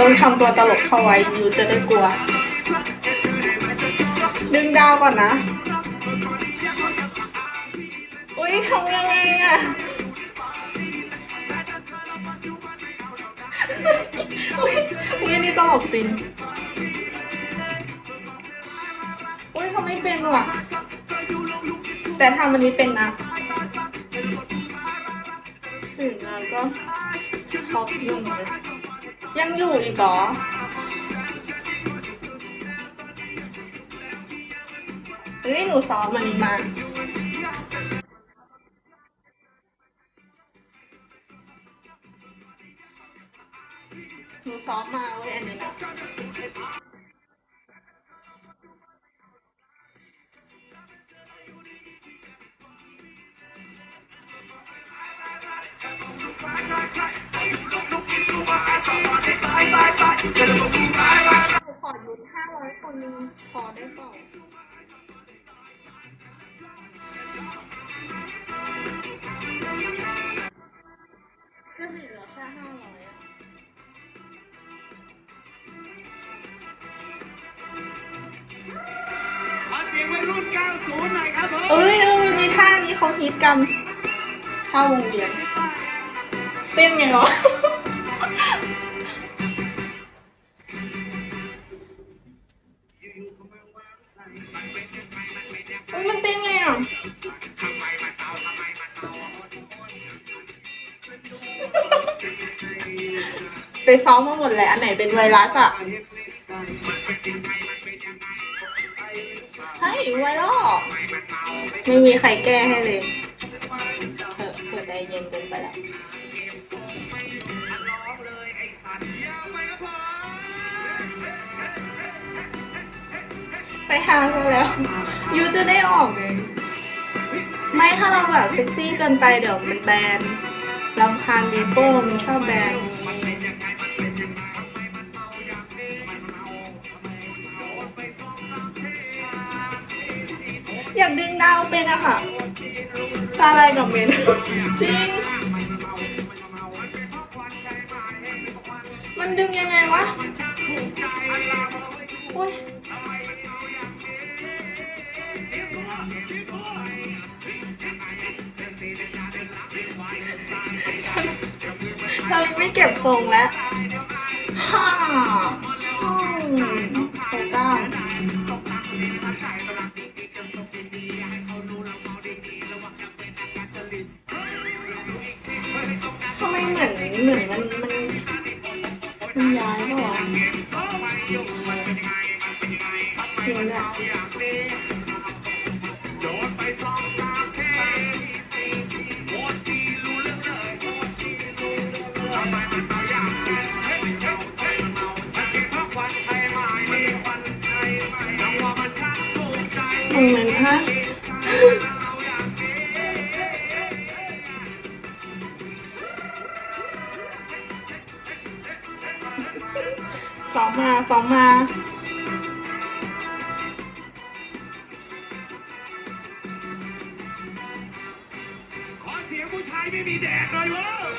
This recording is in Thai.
ต้องทำตัวตลกเข้าไว้ยูจะได้กลัว ดึงดาวก่อนนะ อุ้ยทำยังไงอะอุ้ยอุ้ยนี่ตลกจริง อุ้ยทำไม่เป็นว่ะ แต่ทำอันนี้เป็นนะถึงแล้วก็ท็อปหนึ่งเลย ยังอยู่อีกเหรอเฮ้ยหนูซ้อมมันนี้มาหนูซ้อมมาเว้ยอันนี้นะ คนนึงพอได้เปล่าก็เหลือแค่ห้าร้อยอะขอเสียงวัยรุ่น90หน่อยครับผมเอ้ยเออมีท่านี้เขาฮิตกันท่าวงเวียนเต้นไงเนาะ ไงอะไปซ้อมมาหมดแล้วอันไหนเป็นไวรัสอะเฮ้ยไวรัสไม่มีใครแก้ให้เลยเออเปิดใจเย็นเกินไปแล้วไปหาซะแล้วยูจะได้ออกไง ไม่ถ้าเราแบบเซ็กซี่เกินไปเดี๋ยวมันแบนลำคาญบีโป้มันชอบแบนอยากดึงดาวเป็นอะค่ะตาอะไรกับเมนจริง มันดึงยังไงวะอุ้ย เธอไม่เก็บทรงแล้วฮ่าอืมโอก้าทำไมเหมือนเหมือนมันมันมัน มึงมันฮะสองมาสองมาขอเสียงผู้ชายไม่มีแดดหน่อยเว้ย